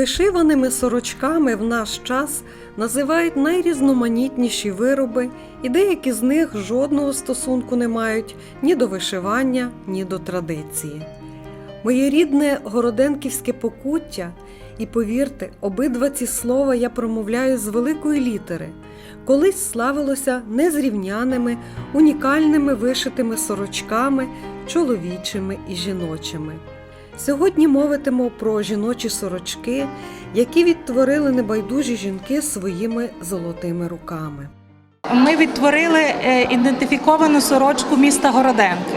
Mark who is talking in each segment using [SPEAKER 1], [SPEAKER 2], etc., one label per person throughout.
[SPEAKER 1] Вишиваними сорочками в наш час називають найрізноманітніші вироби, і деякі з них жодного стосунку не мають ні до вишивання, ні до традиції. Моє рідне городенківське покуття, і повірте, обидва ці слова я промовляю з великої літери, колись славилося незрівняними, унікальними вишитими сорочками, чоловічими і жіночими. Сьогодні мовитимо про жіночі сорочки, які відтворили небайдужі жінки своїми золотими руками.
[SPEAKER 2] Ми відтворили е, ідентифіковану сорочку міста Городенки.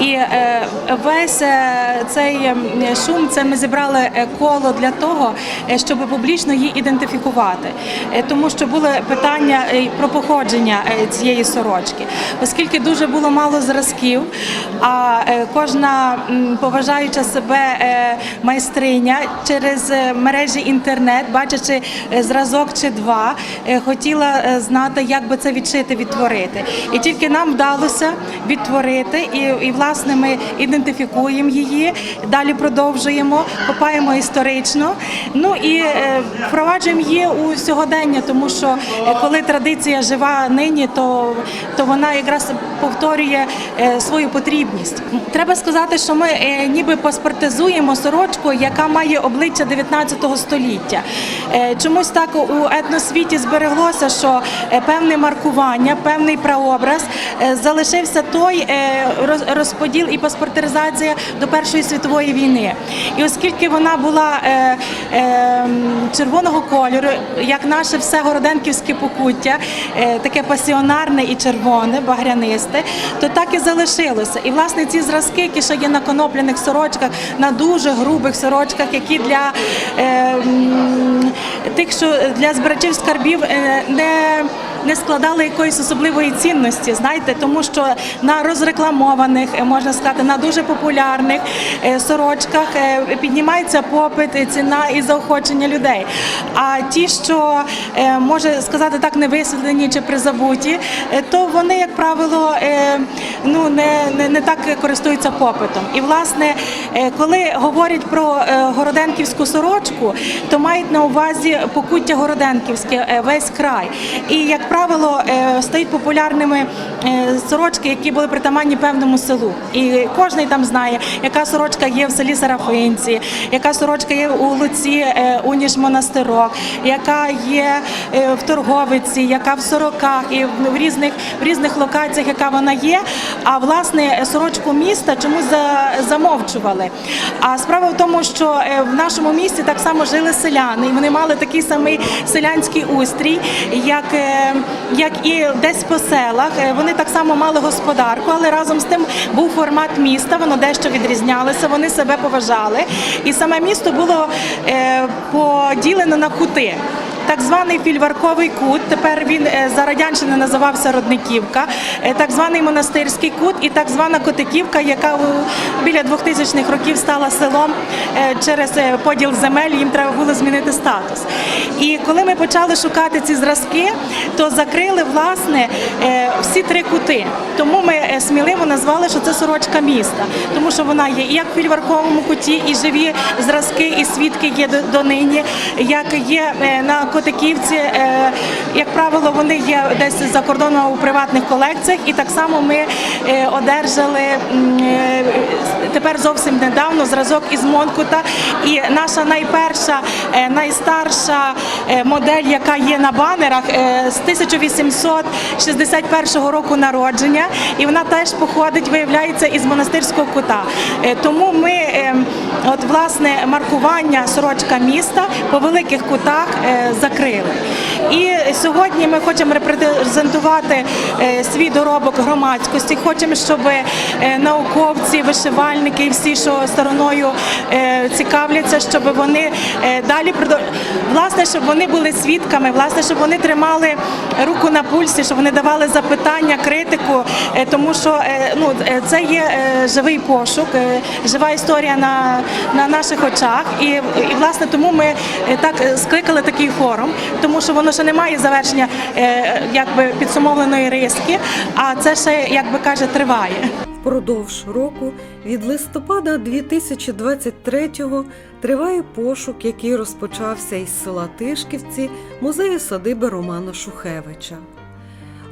[SPEAKER 2] І е, весь е, цей е, шум це ми зібрали е, коло для того, щоб публічно її ідентифікувати, тому що були питання про походження цієї сорочки, оскільки дуже було мало зразків. А кожна поважаюча себе майстриня через мережі інтернет, бачачи зразок чи два, хотіла знати, як би це відшити, відтворити. І тільки нам вдалося відтворити, і, і власне ми ідентифікуємо її, далі продовжуємо, копаємо історично. Ну і е, впроваджуємо її у сьогодення, тому що е, коли традиція жива нині, то, то вона якраз повторює е, свою потрібність. Треба сказати, що ми ніби паспортизуємо сорочку, яка має обличчя 19 століття. Чомусь так у етносвіті збереглося, що певне маркування, певний прообраз залишився той е, роз- розподіл і паспортизація до Першої світової війни. І оскільки вона була е, е, червоного кольору, як наше все городенківське покуття, е, таке пасіонарне і червоне, багрянисте, то так і залишилося. І власне ці зразки, які ще є на конопляних сорочках, на дуже грубих сорочках, які для е, тих, що для збирачів скарбів е, не не складали якоїсь особливої цінності, знаєте, тому що на розрекламованих, е, можна сказати, на дуже популярних е, сорочках е, піднімається попит, ціна і заохочення людей. А ті, що може сказати так, не висвітлені чи призабуті, то вони, як правило, ну не, не, не так користуються попитом. І власне, коли говорять про городенківську сорочку, то мають на увазі покуття городенківське, весь край. І як правило, е, стають популярними е, сорочки, які були притаманні певному селу. І кожен там знає, яка сорочка є в селі Сарафинці, яка сорочка є у Луці е, у Ніжмонастирок, яка є в Торговиці, яка в Сороках і в різних в різних локаціях, яка вона є. А власне сорочку міста чомусь замовчували. А справа в тому, що в нашому місті так само жили селяни, і вони мали такий самий селянський устрій, як, як і десь по селах. Е, Вони так само мали господарку, але разом з тим був формат міста, воно дещо відрізнялося, вони себе поважали. І саме місто було е, поділено на кути. Так званий фільварковий кут, тепер він е, за радянщини називався Родниківка, е, так званий монастирський кут і так звана Котиківка, яка біля 2000-х років стала селом е, через поділ земель, їм треба було змінити статус. І коли ми почали шукати ці зразки, то закрили власне всі три кути. Тому ми сміливо назвали, що це сорочка міста, тому що вона є і як в фільварковому куті, і живі зразки, і свідки є до- донині, як є на Котиківці, е, як правило, вони є десь за кордоном у приватних колекціях, і так само ми е, одержали е, тепер зовсім недавно зразок із Монкута. І наша найперша, найстарша модель, яка є на банерах, з 1861 року народження, і вона теж походить, виявляється, із монастирського кута. Тому ми, е, от власне, маркування сорочка міста по великих кутах е, закрили. І сьогодні ми хочемо репрезентувати е, свій доробок громадськості. Хочемо, щоб е, науковці, вишивальники і всі, що стороною е, цікавляться, щоб вони далі власне, щоб вони були свідками, власне, щоб вони тримали руку на пульсі, щоб вони давали запитання, критику, тому що ну це є живий пошук, жива історія на, на наших очах. І, і власне тому ми так скликали такий форум, тому що воно ще не має завершення е, якби підсумовленої риски, а це ще, як би каже, триває.
[SPEAKER 1] Впродовж року від листопада 2023-го триває пошук, який розпочався із села Тишківці музею садиби Романа Шухевича.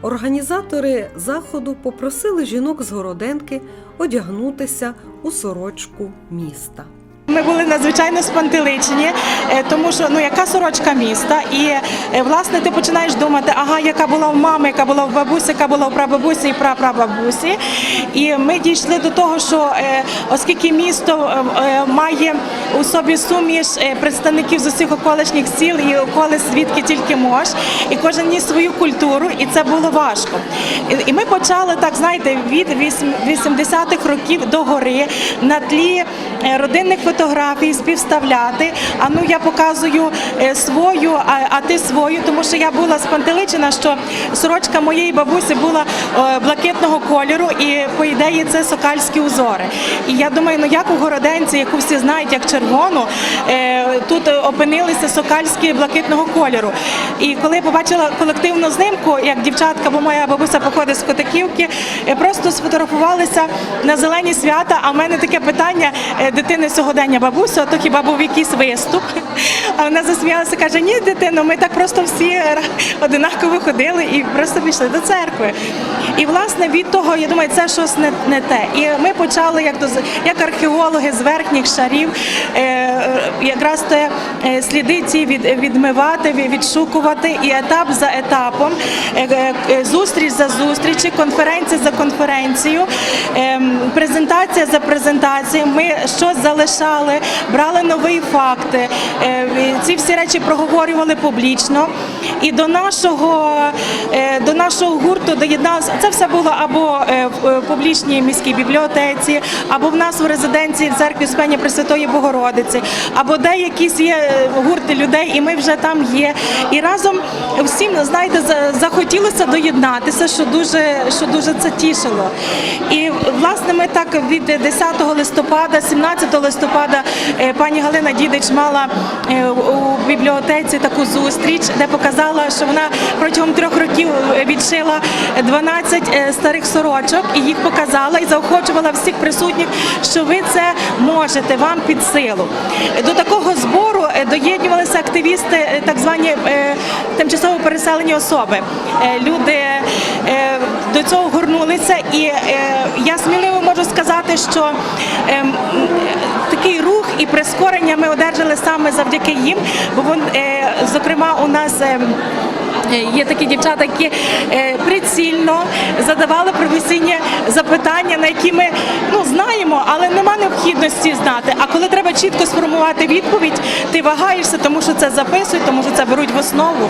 [SPEAKER 1] Організатори заходу попросили жінок з Городенки одягнутися у сорочку міста.
[SPEAKER 2] Ми були надзвичайно спантеличені, е, тому що ну яка сорочка міста, і е, власне ти починаєш думати, ага, яка була в мами, яка була в бабусі, яка була в прабабусі і прапрабабусі. І ми дійшли до того, що е, оскільки місто має у собі суміш представників з усіх околишніх сіл і околиць, звідки тільки мож, і кожен ніс свою культуру, і це було важко. І- ми почали так, знаєте, від 80-х років до гори на тлі родинних фотографій співставляти. А ну я показую е, свою, а, а ти свою, тому що я була спантеличена, що сорочка моєї бабусі була е, блакитного кольору, і по ідеї це сокальські узори. І я думаю, ну як у городенці, яку всі знають як червону, е, тут опинилися сокальські блакитного кольору. І коли я побачила колективну знимку, як дівчатка, бо моя бабуся походить з Котаківки, просто сфотографувалися на зелені свята. А в мене таке питання дитини сьогодення бабусю, а то хіба був якийсь виступ? А вона засміялася, каже: Ні, дитино, ми так просто всі одинаково ходили і просто пішли до церкви. І власне від того, я думаю, це щось не, не те. І ми почали як до як археологи з верхніх шарів, е, якраз те е, сліди ці від, відмивати, відшукувати і етап за етапом, е, е, е, зустріч за зустрічі, конференція за конференцією, ем, презентація за презентацією. Ми щось залишали, брали нові факти. е, Ці всі речі проговорювали публічно. І до нашого, е, до нашого гурту доєдналося. Це все було або е, в публічній міській бібліотеці, або в нас у резиденції в церкві Спення Пресвятої Богородиці, або де якісь є гурти людей, і ми вже там є. І разом всім, знаєте, захотілося доєднатися, що дуже, що дуже це тішило. І власне ми так від 10 листопада, 17 листопада е, пані Галина Дідич мала е, у бібліотеці таку зустріч, де показала, що вона протягом трьох років відшила 12 е, старих сорочок і їх показала і заохочувала всіх присутніх, що ви це можете, вам під силу. До такого збору е, доєднувалися активісти, е, так звані е, тимчасово переселені особи. Е, Люди е, до цього горнулися, і е, я сміливо можу сказати, що ем, такий рух і прискорення ми одержали саме завдяки їм, бо вон, е, зокрема у нас. Е, Є такі дівчата, які е, прицільно задавали професійні запитання, на які ми ну знаємо, але нема необхідності знати. А коли треба чітко сформувати відповідь, ти вагаєшся, тому що це записують, тому що це беруть в основу.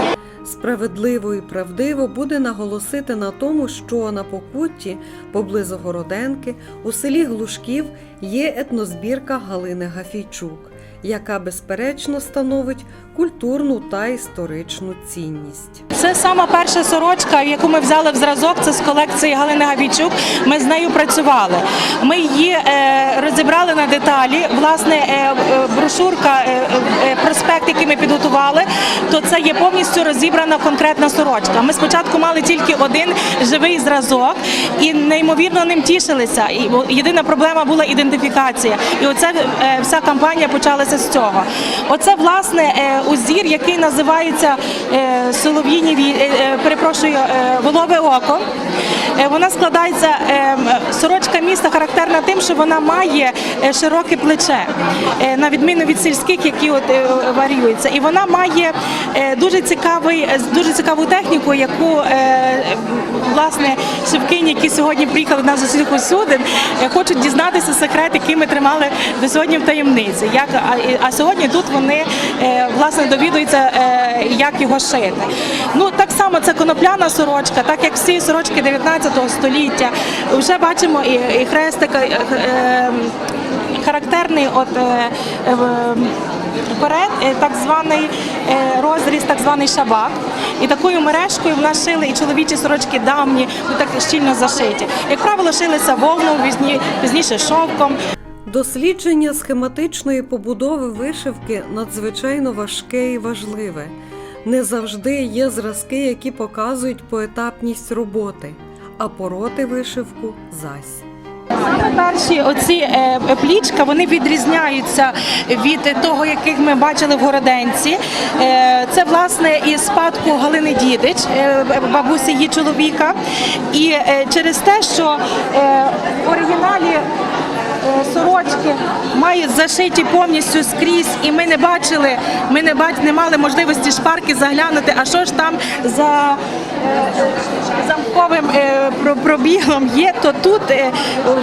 [SPEAKER 1] Справедливо і правдиво буде наголосити на тому, що на Покутті, поблизу Городенки, у селі Глушків є етнозбірка Галини Гафійчук, яка безперечно становить культурну та історичну цінність.
[SPEAKER 2] Це сама перша сорочка, яку ми взяли в зразок. Це з колекції Галини Гавійчук. Ми з нею працювали. Ми її е, розібрали на деталі. Власне, е, е, брошурка, проспект, який ми підготували, то це є повністю розібрана конкретна сорочка. Ми спочатку мали тільки один живий зразок і неймовірно ним тішилися. І єдина проблема була ідентифікація. І оце вся кампанія почалася з цього. Оце власне узір, який називається е, Солов'їні е, е, перепрошую, волове око. Е, Вона складається е, сорочка міста характерна тим, що вона має е, широке плече, на відміну від сільських, які от варіюються. І вона має дуже цікавий, дуже цікаву техніку, яку власне шевкині, які сьогодні приїхали з усіх усюди, хочуть дізнатися секрет, який ми тримали до сьогодні в таємниці. Як а, сьогодні тут вони власне довідуються, як його шити. Ну так само це конопляна сорочка, так як всі сорочки 19 століття. Вже бачимо і, хрестик. е, е, Характерний от е, е, вперед так званий розріз, так званий шабак. І такою мережкою в нас шили і чоловічі сорочки давні, ну, так щільно зашиті. Як правило, шилися вовном, пізніше шовком.
[SPEAKER 1] Дослідження схематичної побудови вишивки надзвичайно важке і важливе. Не завжди є зразки, які показують поетапність роботи, а пороти вишивку зась.
[SPEAKER 2] Саме Перші оці е, плічка вони відрізняються від того, яких ми бачили в Городенці. Е, Це власне із спадку Галини Дідич, е, бабусі її чоловіка. І через те, що в оригіналі сорочки мають зашиті повністю скрізь, і ми не бачили, ми не бач, не мали можливості шпарки заглянути. А що ж там за е, замковим е, пробігом є, то тут е,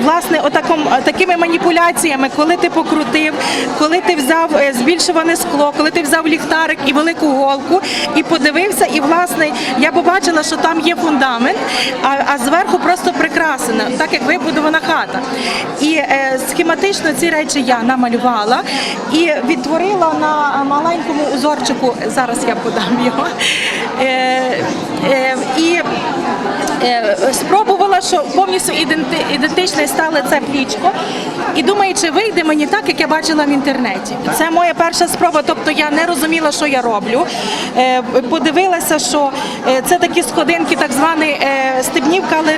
[SPEAKER 2] власне отаком, такими маніпуляціями, коли ти покрутив, коли ти взяв е, збільшуване скло, коли ти взяв ліхтарик і велику голку і подивився, і власне я побачила, що там є фундамент, а, а зверху просто прикрасено, так як вибудована хата. І е, схематично ці речі я намалювала і відтворила на маленькому узорчику. Зараз я подам його. Е, е, і Е, спробувала, що повністю ідентичне стало це плічко. І думаю, чи вийде мені так, як я бачила в інтернеті. Це моя перша спроба, тобто я не розуміла, що я роблю. Е, Подивилася, що е, це такі сходинки, так званий е, стебнівка, але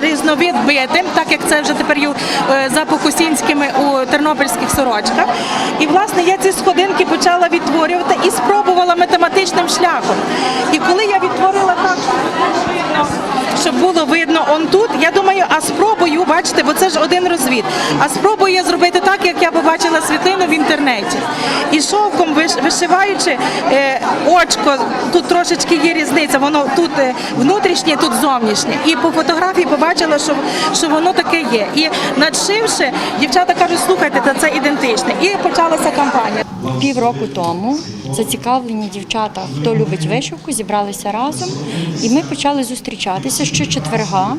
[SPEAKER 2] різновид битим, так як це вже тепер за покусінськими у тернопільських сорочках. І власне я ці сходинки почала відтворювати і спробувала математичним шляхом. І коли я відтворила так, щоб було видно он тут. Я думаю, а спробую, бачите, бо це ж один розвід. А спробую я зробити так, як я побачила світлину в інтернеті. І шовком вишиваючи е, очко, тут трошечки є різниця, воно тут е, внутрішнє, тут зовнішнє. І по фотографії побачила, що, що воно таке є. І надшивши, дівчата кажуть, слухайте, це ідентичне. І почалася кампанія.
[SPEAKER 3] Півроку тому зацікавлені дівчата, хто любить вишивку, зібралися разом, і ми почали зустрічатися щочетверга,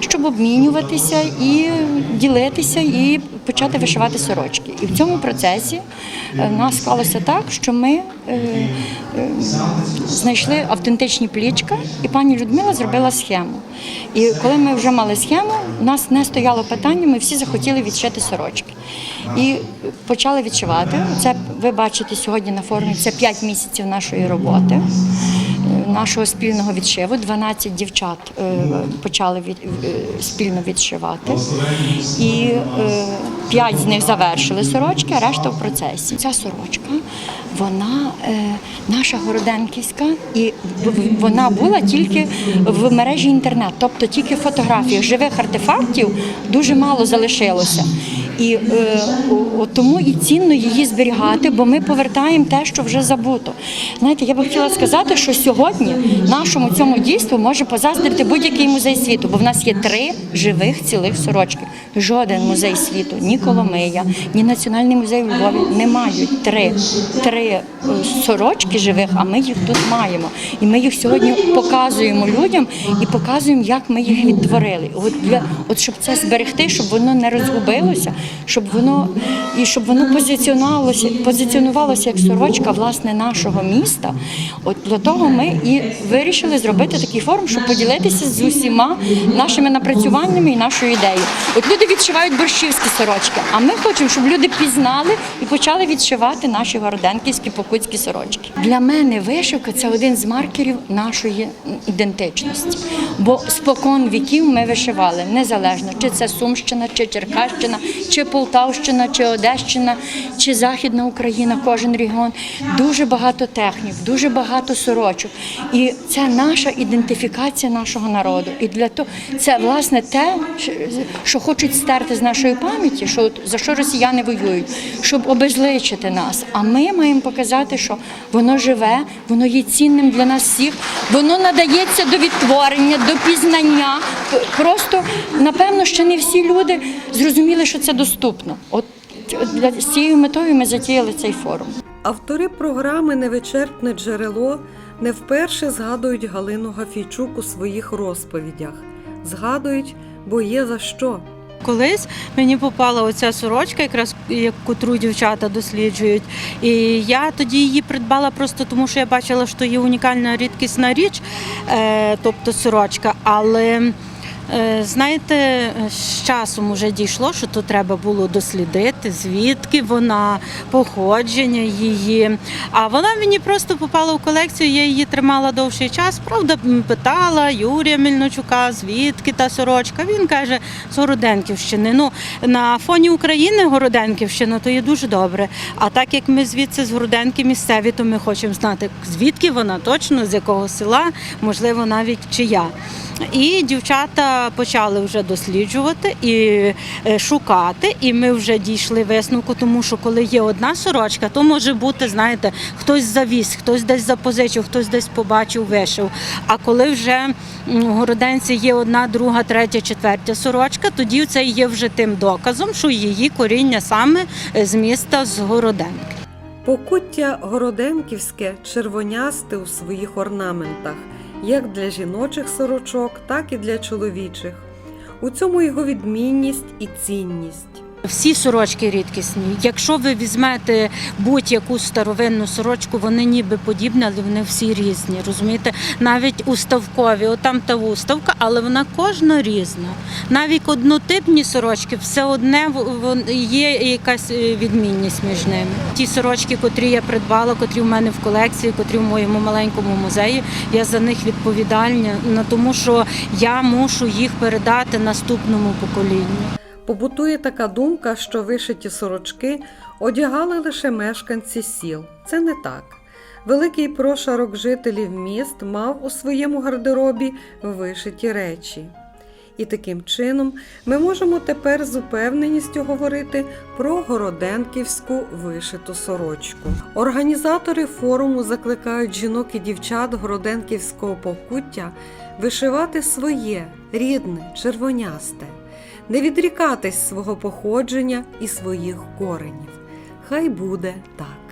[SPEAKER 3] щоб обмінюватися і ділитися, і почати вишивати сорочки. І в цьому процесі е, в нас склалося так, що ми е, е, знайшли автентичні плічка, і пані Людмила зробила схему. І коли ми вже мали схему, у нас не стояло питання, ми всі захотіли відшити сорочки. І почали відшивати. Це ви бачите сьогодні на форумі. Це 5 місяців нашої роботи, нашого спільного відшиву. 12 дівчат е, почали від, е, спільно відшивати. І 5 з них завершили сорочки, а решта в процесі. Ця сорочка, вона е, наша городенківська, і вона була тільки в мережі інтернет, тобто тільки фотографії живих артефактів дуже мало залишилося. І е, о- тому і цінно її зберігати, бо ми повертаємо те, що вже забуто. Знаєте, я би хотіла сказати, що сьогодні нашому цьому дійству може позаздрити будь-який музей світу, бо в нас є три живих цілих сорочки. Жоден музей світу, ні Коломия, ні Національний музей у Львові не мають три, три е, сорочки живих, а ми їх тут маємо. І ми їх сьогодні показуємо людям і показуємо, як ми їх відтворили. От для от щоб це зберегти, щоб воно не розгубилося, щоб воно і щоб воно позиціонувалося, позиціонувалося як сорочка власне нашого міста. От для того ми і вирішили зробити такий форум, щоб поділитися з усіма нашими напрацюваннями і нашою ідеєю. От люди відшивають борщівські сорочки, а ми хочемо, щоб люди пізнали і почали відшивати наші городенківські покутські сорочки. Для мене вишивка це один з маркерів нашої ідентичності. Бо спокон віків ми вишивали незалежно, чи це Сумщина, чи Черкащина, чи Полтавщина, чи Одещина, чи Західна Україна, кожен регіон. Дуже багато технік, дуже багато сорочок. І це наша ідентифікація нашого народу. І для того це власне те, що хочуть стерти з нашої пам'яті, що за що росіяни воюють, щоб обезличити нас. А ми маємо показати, що воно живе, воно є цінним для нас всіх, воно надається до відтворення, до пізнання. Просто напевно, ще не всі люди зрозуміли, що це доступно. От для з цією метою ми затіяли цей форум.
[SPEAKER 1] Автори програми Невичерпне джерело не вперше згадують Галину Гафійчук у своїх розповідях. Згадують, бо є за що.
[SPEAKER 4] Колись мені попала оця сорочка, якраз як котру дівчата досліджують. І я тоді її придбала просто тому, що я бачила, що є унікальна рідкісна річ, е, тобто сорочка. Але Знаєте, з часом вже дійшло, що то треба було дослідити, звідки вона, походження її. А вона мені просто попала в колекцію, я її тримала довший час. Правда, питала Юрія Мельничука, звідки та сорочка. Він каже, з Городенківщини. Ну, на фоні України Городенківщина, то є дуже добре. А так як ми звідси з Городенки місцеві, то ми хочемо знати, звідки вона точно, з якого села, можливо, навіть чия. І дівчата почали вже досліджувати і е, шукати. І ми вже дійшли висновку, тому що коли є одна сорочка, то може бути, знаєте, хтось завіз, хтось десь запозичив, хтось десь побачив, вишив. А коли вже у городенці є одна, друга, третя, четвертя сорочка, тоді це є вже тим доказом, що її коріння саме е, з міста з Городенки.
[SPEAKER 1] Покуття городенківське червонясте у своїх орнаментах, як для жіночих сорочок, так і для чоловічих. У цьому його відмінність і цінність.
[SPEAKER 4] Всі сорочки рідкісні. Якщо ви візьмете будь-яку старовинну сорочку, вони ніби подібні, але вони всі різні. Розумієте? Навіть уставкові, отам та уставка, але вона кожна різна. Навіть однотипні сорочки, все одне є якась е, відмінність між ними. Ті сорочки, котрі я придбала, котрі в мене в колекції, котрі в моєму маленькому музеї, я за них відповідальна, тому що я мушу їх передати наступному поколінню.
[SPEAKER 1] Побутує така думка, що вишиті сорочки одягали лише мешканці сіл. Це не так. Великий прошарок жителів міст мав у своєму гардеробі вишиті речі. І таким чином ми можемо тепер з упевненістю говорити про городенківську вишиту сорочку. Організатори форуму закликають жінок і дівчат городенківського покуття вишивати своє рідне, червонясте не відрікатись свого походження і своїх коренів. Хай буде так.